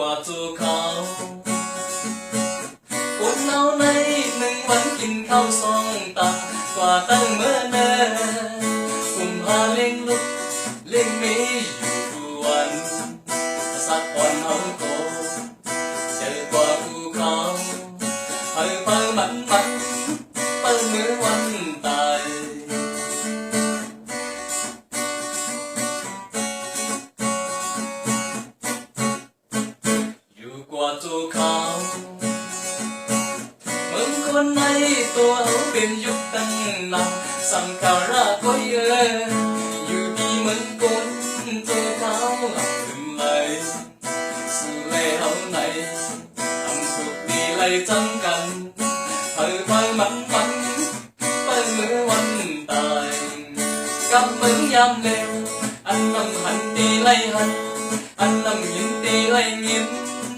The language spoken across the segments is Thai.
กว่าตัวเขาอดเอาในหนึ่งวันกินข้าวสองตากว่าตั้งเมื่อเนิ่นกุมภาเล่งลุกเลี้ยงมี ตัวเขามืองคนในตัวเขาเป็นยุคตั้งนานสังขาราก็เยอะอยู่ดีเหมือนคนตัวเขาเอาขึ้นเลยสู่เล่เขาไหนทำถูกดีไล่จำกันเพิ่ไปมันมันไปเมื่อวันตายกับมือนยามเร็วอันนำหันตีไล่หันอันนำยิน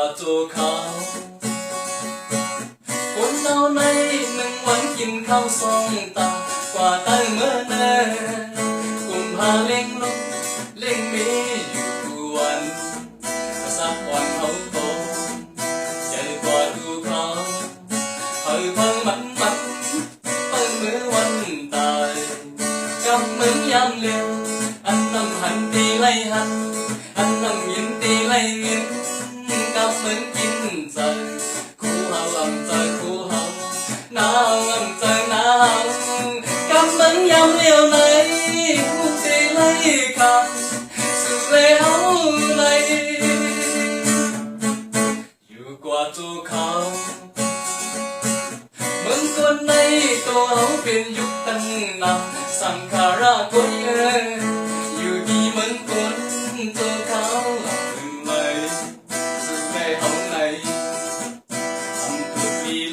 ว่าตัวเขาคนเอาในหนึ่งวันกินข้าวสองตากว่าตั้งเมื่อเนิ่นกุมภาเล่งลงเล่งมีอยู่ทุกวันสักวันเขาโตใจกว่าตัวเขาเพิ่งเพิ่งมันมันเพิ่งเมื่อวันตายกับเหมือนยามเร็วอันนำหันตีไล่หันอันนำยินตีไล่เงิน กับเหมือนกินใจคู่เฮาอำใจคู่เฮาหนาวอำใจหนาวกับเหมือนยา